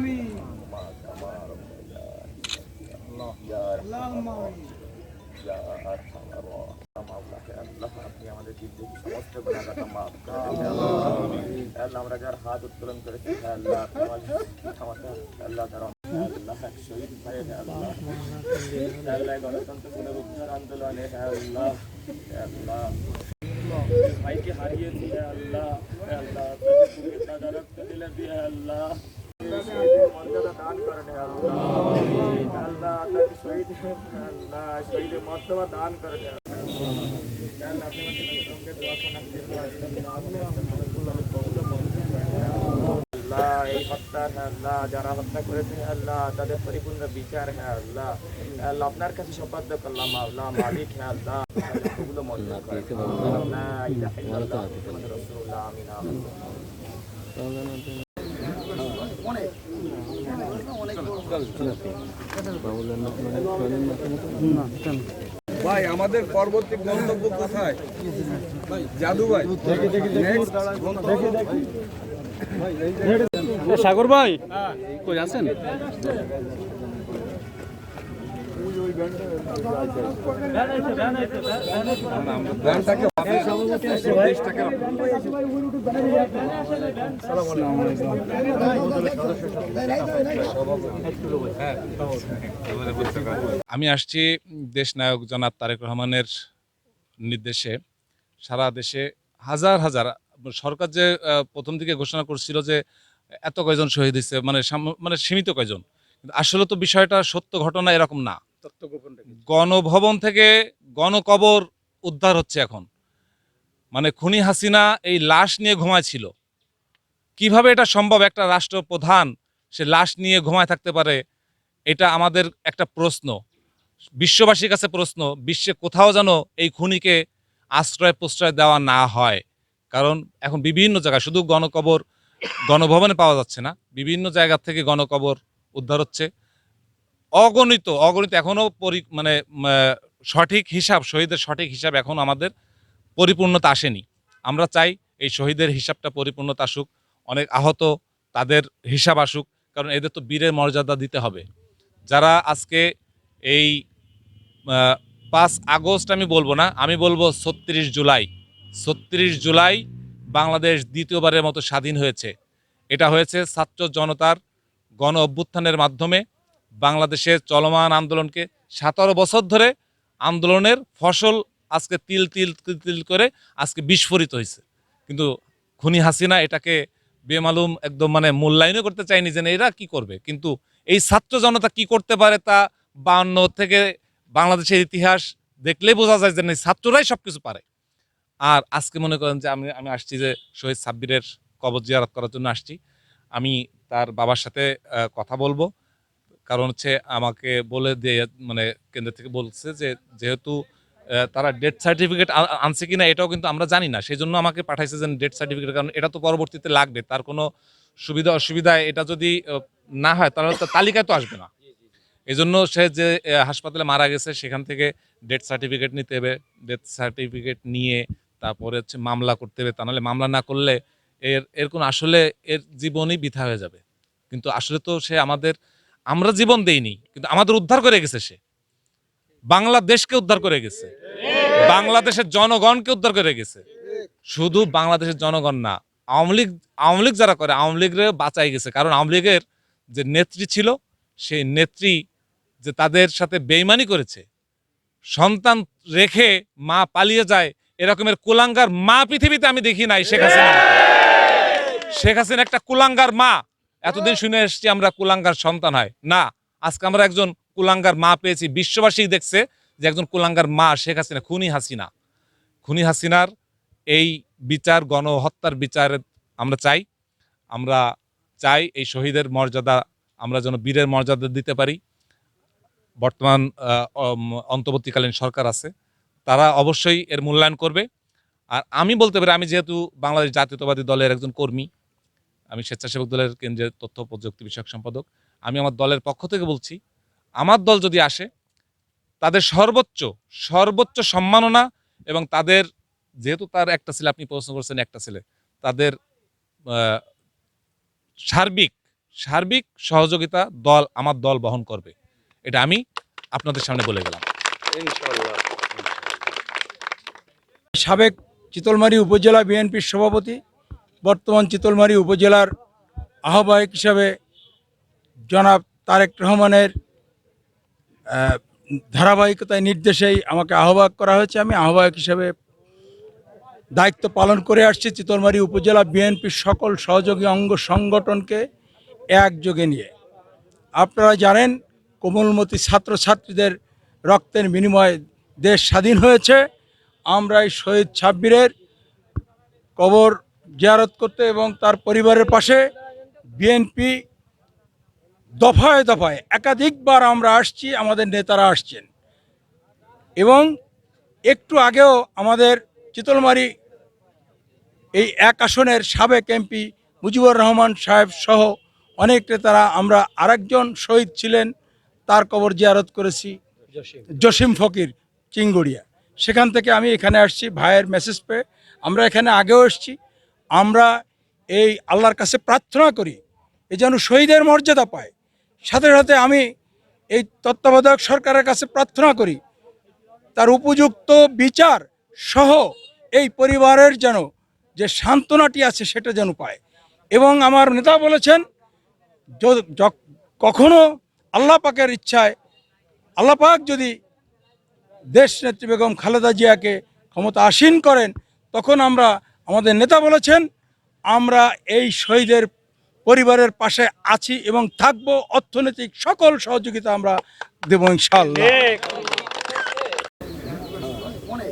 آمين اللهم آمين আপনি আমাদের জিন্দগি সমস্ত গুণাগাতা মাফ করে দিন। আল্লাহ আমরা যার হাত উত্তোলন করেছি হ্যাঁ আল্লাহ তোমার ক্ষমতা আল্লাহ তার আল্লাহ এক শহীদ ভাই হ্যাঁ আল্লাহ আল্লাহ গণতন্ত্র পুনরুদ্ধার আন্দোলনে হ্যাঁ আল্লাহ হ্যাঁ আল্লাহ ভাইকে হারিয়েছি হ্যাঁ আল্লাহ হ্যাঁ আল্লাহ তাদের বুকে তাজা রক্ত দিলে দিয়ে হ্যাঁ আল্লাহ দান হ্যাঁ আল্লাহ আল্লাহ হ্যাঁ আল্লাহ মর্যাদা দান হ্যাঁ আল্লাহ আল্লাহ হ্যাঁ আল্লাহ যারা হত্যা হ্যাঁ আল্লাহ তাদের পরিপূর্ণ বিচার হ্যাঁ আল্লাহ আল্লাহ আপনার কাছে শপথ করলাম আল্লাহ মালিক হ্যাঁ আল্লাহ ওগুলো করে আমিন ভাই আমাদের পরবর্তী গন্তব্য কোথায়? জাদু ভাই। সাগর ভাই কই আছেন? আমি আসছি দেশ নায়ক জনাব তারেক রহমানের নির্দেশে। সারা দেশে হাজার হাজার, সরকার যে প্রথম দিকে ঘোষণা করছিল যে, এত কয়জন শহীদ হয়েছে মানে মানে সীমিত কয়জন। আসলে তো বিষয়টা সত্য ঘটনা এরকম না। গণভবন থেকে গণকবর উদ্ধার হচ্ছে এখন। মানে খুনি হাসিনা এই লাশ নিয়ে ঘুমাইছিল কীভাবে এটা সম্ভব? একটা রাষ্ট্রপ্রধান সে লাশ নিয়ে ঘুমায় থাকতে পারে, এটা আমাদের একটা প্রশ্ন। বিশ্ববাসীর কাছে প্রশ্ন, বিশ্বে কোথাও যেন এই খুনিকে আশ্রয় প্রশ্রয় দেওয়া না হয়। কারণ এখন বিভিন্ন জায়গায় শুধু গণকবর, গণভবনে পাওয়া যাচ্ছে না, বিভিন্ন জায়গা থেকে গণকবর উদ্ধার হচ্ছে। অগণিত অগণিত এখনও পরি মানে সঠিক হিসাব, শহীদের সঠিক হিসাব এখন আমাদের পরিপূর্ণতা আসেনি। আমরা চাই এই শহীদের হিসাবটা পরিপূর্ণতা আসুক, অনেক আহত তাদের হিসাব আসুক, কারণ এদের তো বীরের মর্যাদা দিতে হবে। যারা আজকে এই পাঁচ আগস্ট আমি বলব না, আমি বলব ছত্রিশ জুলাই ছত্রিশ জুলাই বাংলাদেশ দ্বিতীয়বারের মতো স্বাধীন হয়েছে। এটা হয়েছে ছাত্র জনতার গণ অভ্যুত্থানের মাধ্যমে বাংলাদেশের চলমান আন্দোলনকে সতেরো বছর ধরে আন্দোলনের ফসল আজকে তিল তিল তিল করে আজকে বিস্ফোরিত হয়েছে। কিন্তু খুনি হাসিনা এটাকে বেমালুম একদম মানে মূল্যায়নও করতে চায়নি যে এরা কি করবে? কিন্তু এই ছাত্র জনতা কি করতে পারে তা বান্ন থেকে বাংলাদেশের ইতিহাস দেখলেই বোঝা যায় যে ছাত্ররাই সব কিছু পারে। আর আজকে মনে করেন যে আমি আমি আসছি যে শহীদ সাব্বিরের কবর জিয়ারত করার জন্য আসছি। আমি তার বাবার সাথে কথা বলব। কারণ হচ্ছে আমাকে বলে দিয়ে মানে কেন্দ্র থেকে বলছে যে, যেহেতু তারা ডেথ সার্টিফিকেট আনছে কিনা এটাও কিন্তু আমরা জানি না। সেই জন্য আমাকে পাঠাইছে যে ডেথ সার্টিফিকেট কারণ এটা তো পরবর্তীতে লাগবে। তার কোনো সুবিধা, অসুবিধা এটা যদি না হয়, তাহলে তো তালিকায় তো আসবে না। এই জন্য সে যে হাসপাতালে মারা গেছে, সেখান থেকে ডেথ সার্টিফিকেট নিতে হবে। ডেথ সার্টিফিকেট নিয়ে তারপরে হচ্ছে মামলা করতে হবে। তা নাহলে মামলা না করলে এর এর কোনো আসলে এর জীবনই বৃথা হয়ে যাবে। কিন্তু আসলে তো সে আমাদের আমরা জীবন দেইনি, কিন্তু আমাদের উদ্ধার করে গেছে সে। বাংলাদেশকে উদ্ধার করে গেছে। বাংলাদেশের জনগণকে উদ্ধার করে গেছে। শুধু বাংলাদেশের জনগণ না, আওয়ামী লীগ আওয়ামী লীগ যারা করে, আওয়ামী লীগরে বাঁচাই গেছে। কারণ আওয়ামী লীগের যে নেত্রী ছিল, সেই নেত্রী যে তাদের সাথে বেইমানি করেছে, সন্তান রেখে মা পালিয়ে যায়, এরকমের কুলাঙ্গার মা পৃথিবীতে আমি দেখি নাই শেখ হাসিনা শেখ হাসিনা একটা কুলাঙ্গার মা এতদিন শুনে এসেছি আমরা কুলাঙ্গার সন্তান হয়। না, আজকে আমরা একজন কুলাঙ্গার মা পেয়েছি। বিশ্ববাসী দেখছে যে একজন কুলাঙ্গার মা শেখ হাসিনা, খুনি হাসিনা। খুনি হাসিনার এই বিচার, গণহত্যার বিচার আমরা চাই। আমরা চাই এই শহীদের মর্যাদা আমরা যেন বীরের মর্যাদা দিতে পারি। বর্তমান অন্তর্বর্তীকালীন সরকার আছে। তারা অবশ্যই এর মূল্যায়ন করবে। আর আমি বলতে পারি, আমি যেহেতু বাংলাদেশ জাতীয়তাবাদী দলের একজন কর্মী আমি স্বেচ্ছাসেবক দলের কেন্দ্রের তথ্য প্রযুক্তি বিষয়ক সম্পাদক। আমি আমার দলের পক্ষ থেকে বলছি আমার দল যদি আসে তাদের সর্বোচ্চ সর্বোচ্চ সম্মাননা এবং তাদের যেহেতু তার একটা ছেলে আপনি প্রশ্ন করছেন একটা ছেলে তাদের সার্বিক সার্বিক সহযোগিতা দল আমার দল বহন করবে। এটা আমি আপনাদের সামনে বলে গেলাম। সাবেক চিতলমারি উপজেলা বিএনপির সভাপতি বর্তমান চিতলমারি উপজেলার আহ্বায়ক হিসাবে জনাব তারেক রহমানের ধারাবাহিকতায় নির্দেশেই আমাকে আহ্বায়ক করা হয়েছে। আমি আহ্বায়ক হিসাবে দায়িত্ব পালন করে আসছি চিতলমারি উপজেলা বিএনপির সকল সহযোগী অঙ্গ সংগঠনকে একযোগে নিয়ে। আপনারা জানেন, কোমলমতি ছাত্রছাত্রীদের রক্তের বিনিময়ে দেশ স্বাধীন হয়েছে। আমরা এই শহীদ ছাব্বিরের কবর জিয়ারত করতে এবং তার পরিবারের পাশে বিএনপি দফায় দফায় একাধিকবার আমরা আসছি আমাদের নেতারা আসছেন। এবং একটু আগেও আমাদের চিতলমারি এই এক আসনের সাবেক এমপি মুজিবুর রহমান সাহেব সহ অনেক নেতারা আমরা আরেকজন শহীদ ছিলেন তার কবর জিয়ারত করেছি জসিম। ফকির চিঙ্গুড়িয়া। সেখান থেকে আমি এখানে আসছি ভাইয়ের মেসেজ পেয়ে। আমরা এখানে আগেও এসেছি আমরা এই আল্লাহর কাছে প্রার্থনা করি, এ যেন শহীদের মর্যাদা পায়। সাথে সাথে আমি এই তত্ত্বাবধায়ক সরকারের কাছে প্রার্থনা করি, তার উপযুক্ত বিচার সহ এই পরিবারের যেন যে সান্ত্বনাটি আছে সেটা যেন পায়। এবং আমার নেতা বলেছেন কখনো আল্লাহ পাকের ইচ্ছায়, আল্লাহ পাক যদি দেশ নেত্রী বেগম খালেদা জিয়াকে ক্ষমতা আসীন করেন, তখন আমরা আমাদের নেতা বলেছেন, আমরা এই শহীদের পরিবারের পাশে আছি এবং থাকব, অর্থনৈতিক সকল সহযোগিতা আমরা দেব ইনশাআল্লাহ। অনেক